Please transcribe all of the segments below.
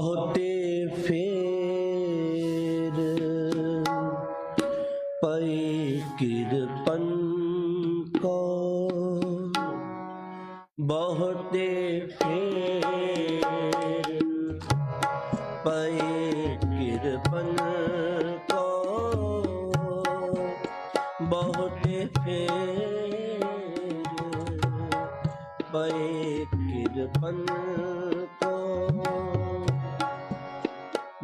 ਬਹੁਤੇ ਫੇਰ ਪਈ ਕਿਰਪਨ ਕੋ ਬਹੁਤੇ ਫੇਰ ਪਈ ਕਿਰਪਨ ਕੋ ਬਹੁਤੇ ਫੇਰ ਪਏ ਕਿਰਪਨ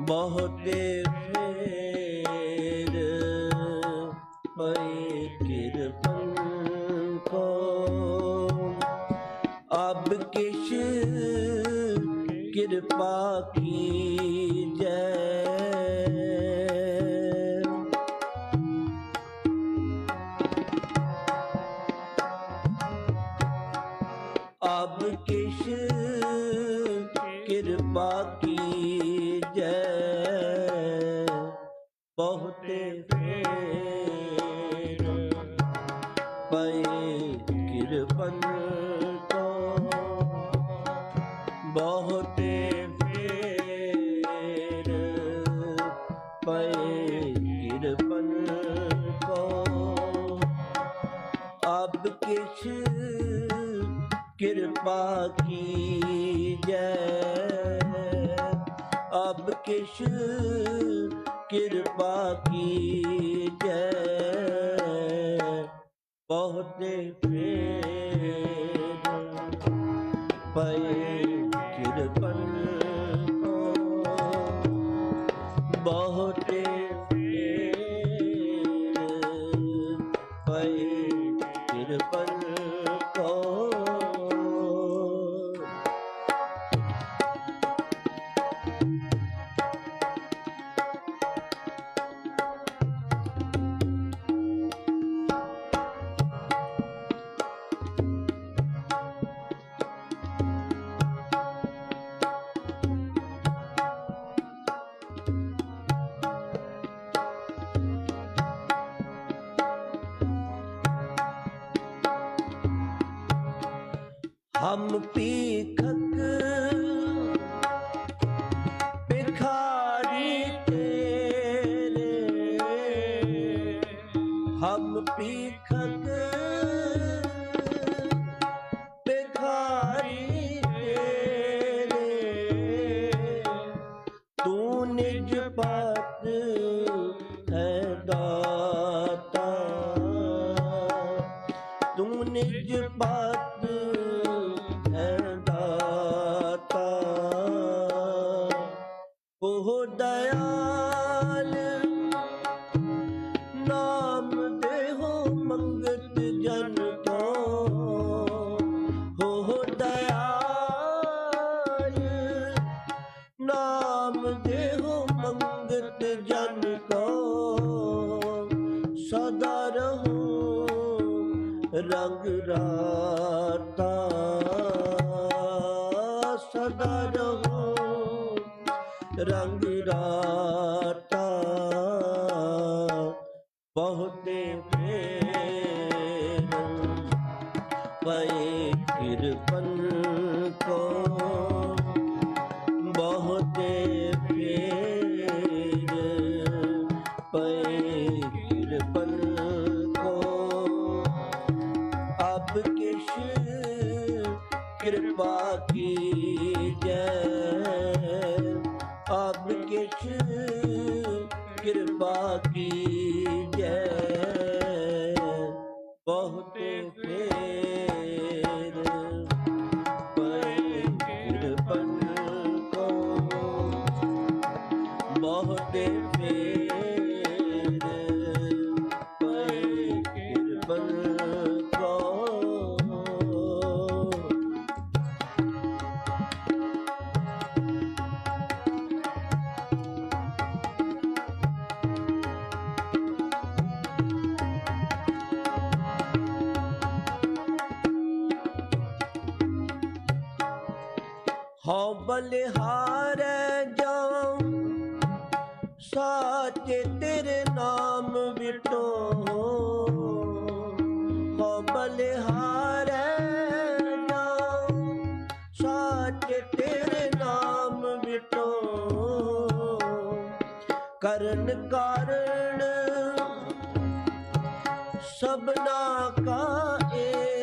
ਬਹੁਤੇ ਫੇਰ ਪਏ ਕਿਰਪਨ ਕੋ। ਅਬ ਕਿਛ ਕਿਰਪਾ ਕੀਜੈ। ਅਬ ਕਿਛ ਕਿਰਪਾ ਕੀ ਬਹੁਤੇ ਫੇਰ ਪਏ ਕਿਰਪਨ ਕੋ ਬਹੁਤੇ ਫੇਰ ਪਏ ਕਿਰਪਨ ਕੋ ਅਬ ਕਿਛ ਕਿਰਪਾ ਕੀਜੈ ਅਬ ਕਿਛ ਕਿਰਪਾ ਕੀਜੈ। ਬਹੁਤੇ ਫੇਰ ਪਏ ਕਿਰਪਨ ਹਮ ਪੀਖਕ ਭਿਖਾਰੀ ਤੇਰੇ ਹਮ ਪੀਖਕ ਉਹ ਦਇਆਲ ਨਾਮ ਦੇਹੋ ਮੰਗਤ ਜਨ ਤੋਂ। ਹੋ ਦਇਆਲ ਨਾਮ ਦੇਹੋ ਮੰਗਤ ਜਨ ਕੋ ਸਦਾ ਰਹੋ ਰੰਗ ਰਾਤਾ। ਸਦਾ ਰਹੋ ਰੰਗ ਰਾਤਾ ਬਹੁਤੇ ਫੇਰ ਪਏ ਕਿਰਪਾ ਹਉ ਬਲਿਹਾਰੈ ਜਾਉ। ਸਾਚ ਤੇਰੇ ਨਾਮ ਵਿਟੋ ਹਉ ਬਲਿਹਾਰੈ ਜਾਉ। ਸਾਚੇ ਤੇਰੇ ਨਾਮ ਵਿਟੋ ਕਰਨ ਕਾਰਨ ਸਭਨਾ ਕਾ ਏ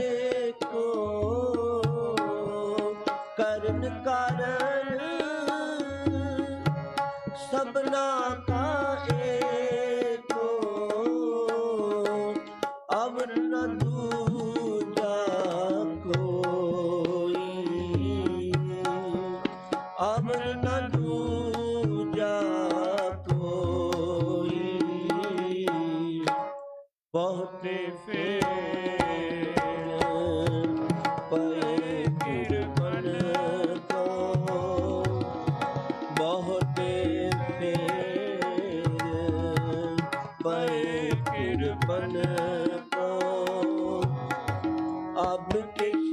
ਮਨ ਕੋ ਅਬ ਕਿਛ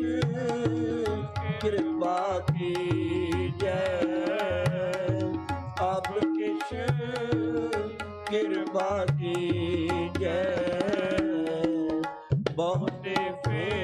ਕਿਰਪਾ ਕੀ ਜੈ ਅਬ ਕਿਛ ਕਿਰਪਾ ਕੀ ਜੈ ਬਹੁਤੇ ਫੇਰ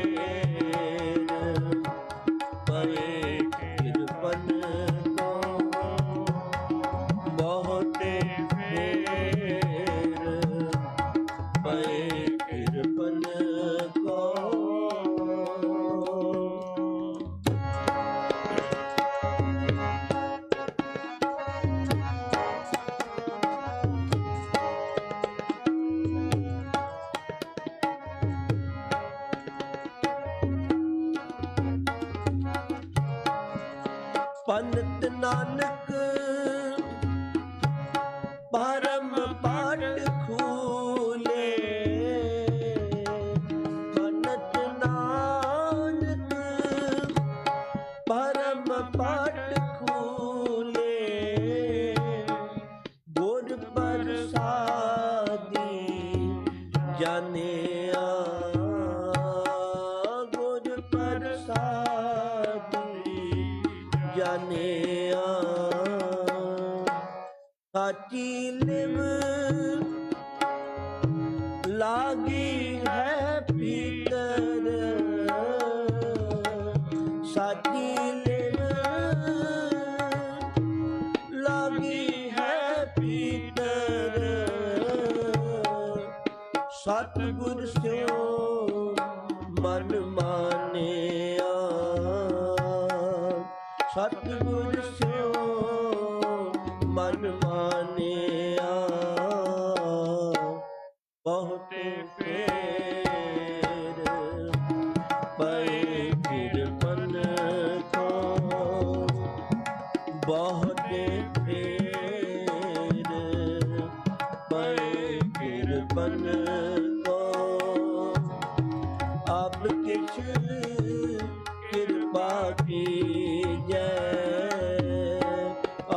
ਜਾਣਿਆ ਸਾਚੀ ਹੈ ਪੀਤਰ। ਸਾਚੀ ਲਿਵ ਹੈ ਪੀਤਰ। ਸਤਗੁਰ ਸਿਓ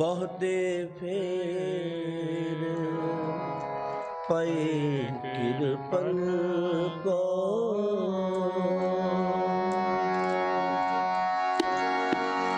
ਬਹੁਤੇ ਫੇਰ ਪਏ ਕਿਰਪਨ ਕੋ